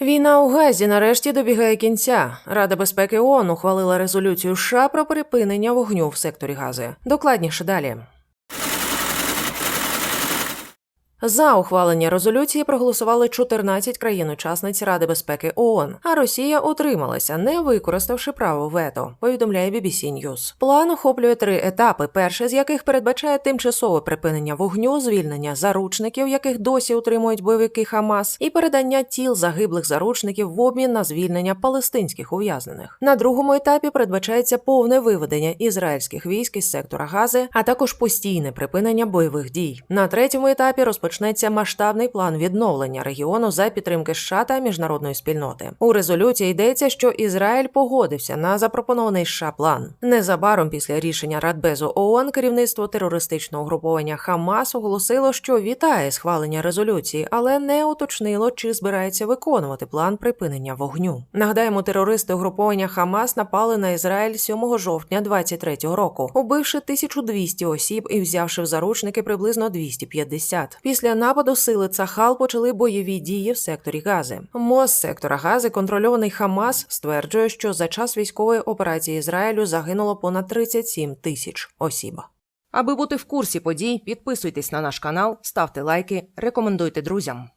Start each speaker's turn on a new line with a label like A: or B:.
A: Війна у Газі нарешті добігає кінця. Рада безпеки ООН ухвалила резолюцію США про припинення вогню в секторі Гази. Докладніше далі. За ухвалення резолюції проголосували 14 країн-учасниць Ради безпеки ООН, а Росія утрималася, не використавши право вето. Повідомляє BBC News. План охоплює три етапи. Перший з яких передбачає тимчасове припинення вогню, звільнення заручників, яких досі утримують бойовики Хамас, і передання тіл загиблих заручників в обмін на звільнення палестинських ув'язнених. На другому етапі передбачається повне виведення ізраїльських військ із сектора Гази, а також постійне припинення бойових дій. На третьому етапі розпочнеться масштабний план відновлення регіону за підтримки США та міжнародної спільноти. У резолюції йдеться, що Ізраїль погодився на запропонований США план. Незабаром після рішення Радбезу ООН керівництво терористичного угруповання Хамас оголосило, що вітає схвалення резолюції, але не уточнило, чи збирається виконувати план припинення вогню. Нагадаємо, терористи угруповання Хамас напали на Ізраїль 7 жовтня 23-го року, убивши 1200 осіб і взявши в заручники приблизно 250. Після нападу сили Цахал почали бойові дії в секторі Гази. МОЗ сектора Гази, контрольований Хамас, стверджує, що за час військової операції Ізраїлю загинуло понад 37 тисяч осіб. Аби бути в курсі подій, підписуйтесь на наш канал, ставте лайки, рекомендуйте друзям.